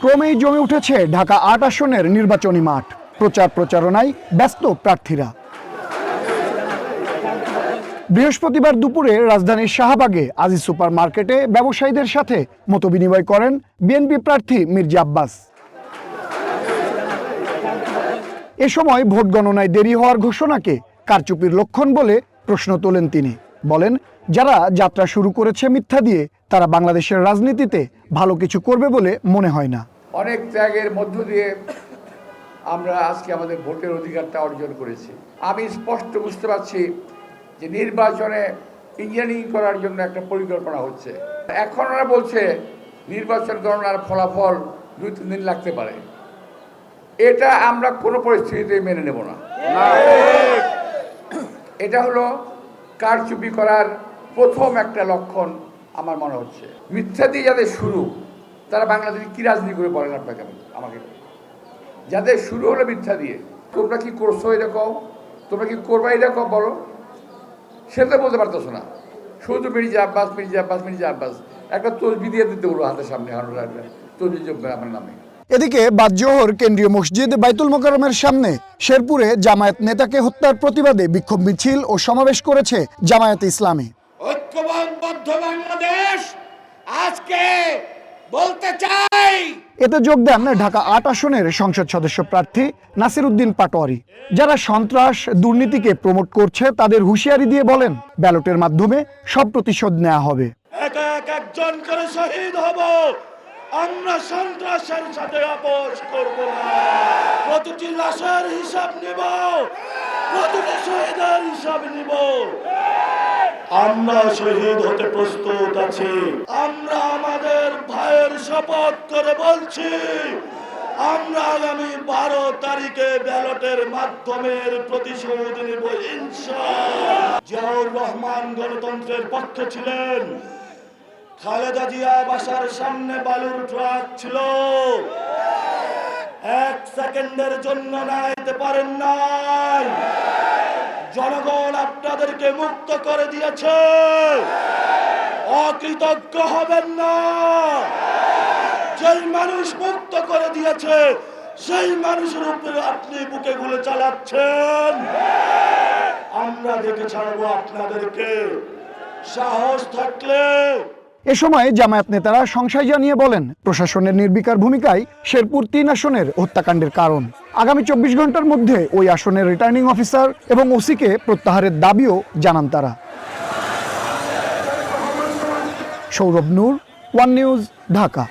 ক্রমেই জমে উঠেছে ঢাকা আট আসনের নির্বাচনী মাঠ। প্রচার প্রচারণায় ব্যস্ত প্রার্থীরা। বৃহস্পতিবার দুপুরে রাজধানীর শাহবাগে আজিজ সুপার মার্কেটে ব্যবসায়ীদের সাথে মতবিনিময় করেন বিএনপি প্রার্থী মির্জা আব্বাস। এ সময় ভোট গণনায় দেরি হওয়ার ঘোষণাকে কারচুপির লক্ষণ বলে প্রশ্ন তোলেন তিনি। বলেন যারা যাত্রা শুরু করেছে মিথ্যা দিয়ে তারা বাংলাদেশের রাজনীতিতে ভালো কিছু করবে বলে মনে হয় না। অনেক ত্যাগের মধ্য দিয়ে আমরা আজকে আমাদের ভোটের অধিকারটা অর্জন করেছি। আমি স্পষ্ট বুঝতে পারছি যে নির্বাচনে ইঞ্জিনিয়ারিং করার জন্য একটা পরিকল্পনা হচ্ছে। এখন ওরা বলছে নির্বাচন গণনার ফলাফল দুই তিন দিন লাগতে পারে। এটা আমরা কোনো পরিস্থিতিতে মেনে নেব না। এটা হলো কারচুপি করার প্রথম একটা লক্ষণ আমার মনে হচ্ছে। মিথ্যা দিয়ে যাদের শুরু, তারা বাংলাদেশে কি রাজনীতি করে বলেন আপনাকে আমাকে। যাদের শুরু হলো মিথ্যা দিয়ে। তোমরা কি করছ এরকম? তোমরা কি করবা এরকম বলো? সেটা বলতে পারতেছো না। শুধু মির্জা আব্বাস মির্জা আব্বাস মির্জা আব্বাস। একটা তসবি দিয়ে দিতে বলব হাতের সামনে তসবি যোগ্য আমার নামে। এদিকে বাদজোহর কেন্দ্রীয় মসজিদ বাইতুল মোকারমের সামনে শেরপুরে জামায়াত নেতাকে হত্যার প্রতিবাদে বিক্ষোভ মিছিল ও সমাবেশ করেছে জামায়াত ইসলামী। ঐক্যবদ্ধ বাংলাদেশ আজকে বলতে চাই। এতে যোগ দেন ঢাকা আট আসনের সংসদ সদস্য প্রার্থী নাসির উদ্দিন পাটোয়ারি। যারা সন্ত্রাস দুর্নীতিকে প্রমোট করছে তাদের হুঁশিয়ারি দিয়ে বলেন ব্যালটের মাধ্যমে সব প্রতিশোধ নেওয়া হবে। এক এক একজন করে শহীদ হব। আমরা সন্ত্রাসের সাথে আপোষ করব না। প্রতিটি লাশের হিসাব নিব। প্রতিটি শহীদের হিসাব নিব। আমরা শহীদ হতে প্রস্তুত আছি। আমরা আমাদের ভাইয়ের শপথ করে বলছি, আমরা আগামী বারো তারিখে ব্যালটের মাধ্যমে প্রতিশোধ নিব ইনশাআল্লাহ। জিয়াউর রহমান গণতন্ত্রের পক্ষে ছিলেন। খালেদা জিয়া বাসার সামনে বালুর ট্রাক ছিল। এক সেকেন্ডের জন্য নাইতে পারেন নাই। জনগণ আপনাদেরকে মুক্ত করে দিয়েছে। অকৃতজ্ঞ হবেন না। যেই মানুষ মুক্ত করে দিয়েছে, সেই মানুষের উপরে আপনি বুকে গুলে চালাচ্ছেন। আমরা দেখে ছাড়বো আপনাদেরকে। সাহস থাকলে এ সময় জামায়াত নেতারা সংশয় জানিয়ে বলেন, প্রশাসনের নির্বিকার ভূমিকায় শেরপুর তিন আসনের হত্যাকাণ্ডের কারণ। আগামী চব্বিশ ঘণ্টার মধ্যে ওই আসনের রিটার্নিং অফিসার এবং ওসিকে প্রত্যাহারের দাবিও জানান তারা। Sourav Noor, One News, Dhaka.